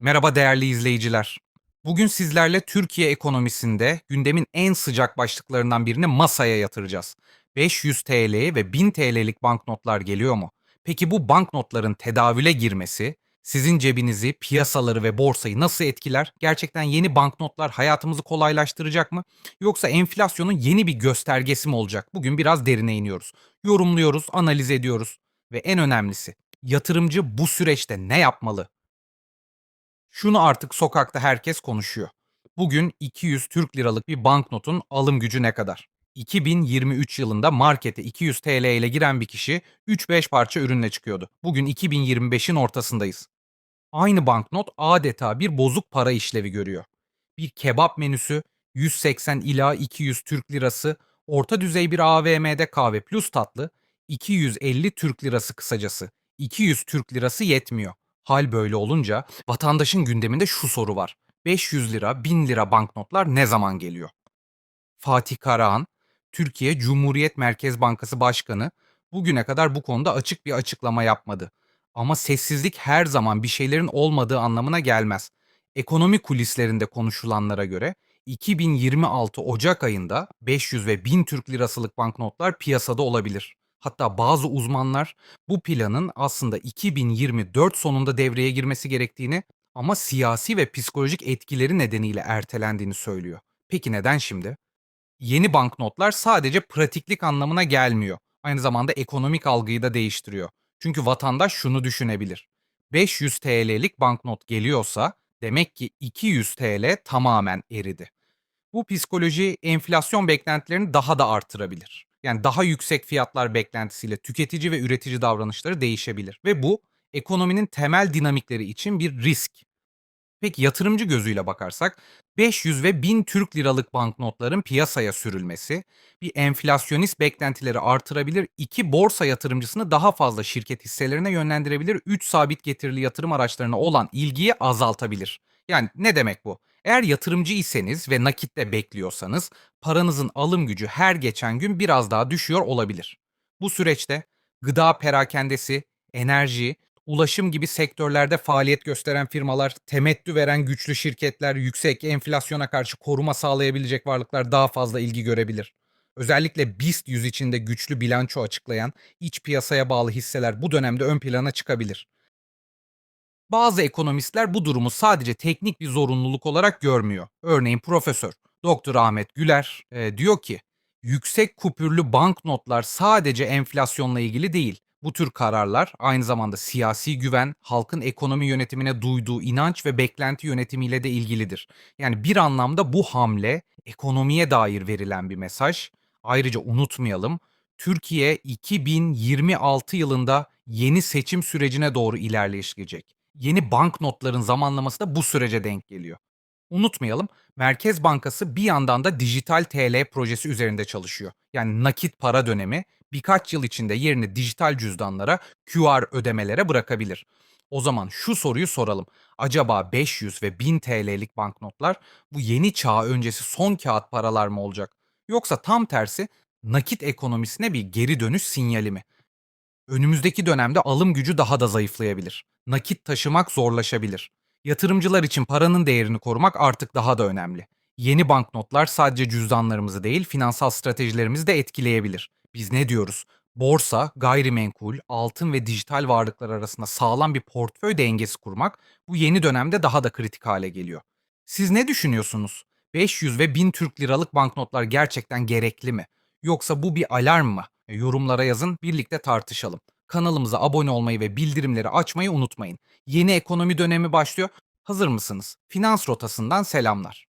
Merhaba değerli izleyiciler. Bugün sizlerle Türkiye ekonomisinde gündemin en sıcak başlıklarından birini masaya yatıracağız. 500 TL ve 1000 TL'lik banknotlar geliyor mu? Peki bu banknotların tedavüle girmesi sizin cebinizi, piyasaları ve borsayı nasıl etkiler? Gerçekten yeni banknotlar hayatımızı kolaylaştıracak mı? Yoksa enflasyonun yeni bir göstergesi mi olacak? Bugün biraz derine iniyoruz. Yorumluyoruz, analiz ediyoruz ve en önemlisi yatırımcı bu süreçte ne yapmalı? Şunu artık sokakta herkes konuşuyor. Bugün 200 Türk liralık bir banknotun alım gücü ne kadar? 2023 yılında markete 200 TL ile giren bir kişi 3-5 parça ürünle çıkıyordu. Bugün 2025'in ortasındayız. Aynı banknot adeta bir bozuk para işlevi görüyor. Bir kebap menüsü 180 ila 200 Türk lirası, orta düzey bir AVM'de kahve plus tatlı 250 Türk lirası kısacası. 200 Türk lirası yetmiyor. Hal böyle olunca vatandaşın gündeminde şu soru var. 500 lira, 1000 lira banknotlar ne zaman geliyor? Fatih Karahan, Türkiye Cumhuriyet Merkez Bankası Başkanı bugüne kadar bu konuda açık bir açıklama yapmadı. Ama sessizlik her zaman bir şeylerin olmadığı anlamına gelmez. Ekonomi kulislerinde konuşulanlara göre 2026 Ocak ayında 500 ve 1000 Türk lirasılık banknotlar piyasada olabilir. Hatta bazı uzmanlar bu planın aslında 2024 sonunda devreye girmesi gerektiğini ama siyasi ve psikolojik etkileri nedeniyle ertelendiğini söylüyor. Peki neden şimdi? Yeni banknotlar sadece pratiklik anlamına gelmiyor. Aynı zamanda ekonomik algıyı da değiştiriyor. Çünkü vatandaş şunu düşünebilir. 500 TL'lik banknot geliyorsa demek ki 200 TL tamamen eridi. Bu psikoloji enflasyon beklentilerini daha da artırabilir. Yani daha yüksek fiyatlar beklentisiyle tüketici ve üretici davranışları değişebilir ve bu ekonominin temel dinamikleri için bir risk. Peki yatırımcı gözüyle bakarsak 500 ve 1000 Türk liralık banknotların piyasaya sürülmesi bir enflasyonist beklentileri artırabilir, iki borsa yatırımcısını daha fazla şirket hisselerine yönlendirebilir, 3 sabit getirili yatırım araçlarına olan ilgiyi azaltabilir. Yani ne demek bu? Eğer yatırımcı iseniz ve nakitte bekliyorsanız paranızın alım gücü her geçen gün biraz daha düşüyor olabilir. Bu süreçte gıda perakendesi, enerji, ulaşım gibi sektörlerde faaliyet gösteren firmalar, temettü veren güçlü şirketler, yüksek enflasyona karşı koruma sağlayabilecek varlıklar daha fazla ilgi görebilir. Özellikle BIST 100 içinde güçlü bilanço açıklayan iç piyasaya bağlı hisseler bu dönemde ön plana çıkabilir. Bazı ekonomistler bu durumu sadece teknik bir zorunluluk olarak görmüyor. Örneğin Profesör Doktor Ahmet Güler e, diyor ki, yüksek kupürlü banknotlar sadece enflasyonla ilgili değil. Bu tür kararlar aynı zamanda siyasi güven, halkın ekonomi yönetimine duyduğu inanç ve beklenti yönetimiyle de ilgilidir. Yani bir anlamda bu hamle ekonomiye dair verilen bir mesaj. Ayrıca unutmayalım, Türkiye 2026 yılında yeni seçim sürecine doğru ilerleyecek. Yeni banknotların zamanlaması da bu sürece denk geliyor. Unutmayalım, Merkez Bankası bir yandan da dijital TL projesi üzerinde çalışıyor. Yani nakit para dönemi birkaç yıl içinde yerini dijital cüzdanlara, QR ödemelere bırakabilir. O zaman şu soruyu soralım. Acaba 500 ve 1000 TL'lik banknotlar bu yeni çağ öncesi son kağıt paralar mı olacak? Yoksa tam tersi nakit ekonomisine bir geri dönüş sinyali mi? Önümüzdeki dönemde alım gücü daha da zayıflayabilir. Nakit taşımak zorlaşabilir. Yatırımcılar için paranın değerini korumak artık daha da önemli. Yeni banknotlar sadece cüzdanlarımızı değil, finansal stratejilerimizi de etkileyebilir. Biz ne diyoruz? Borsa, gayrimenkul, altın ve dijital varlıklar arasında sağlam bir portföy dengesi kurmak bu yeni dönemde daha da kritik hale geliyor. Siz ne düşünüyorsunuz? 500 ve 1000 Türk liralık banknotlar gerçekten gerekli mi? Yoksa bu bir alarm mı? E, Yorumlara yazın, birlikte tartışalım. Kanalımıza abone olmayı ve bildirimleri açmayı unutmayın. Yeni ekonomi dönemi başlıyor. Hazır mısınız? Finans rotasından selamlar.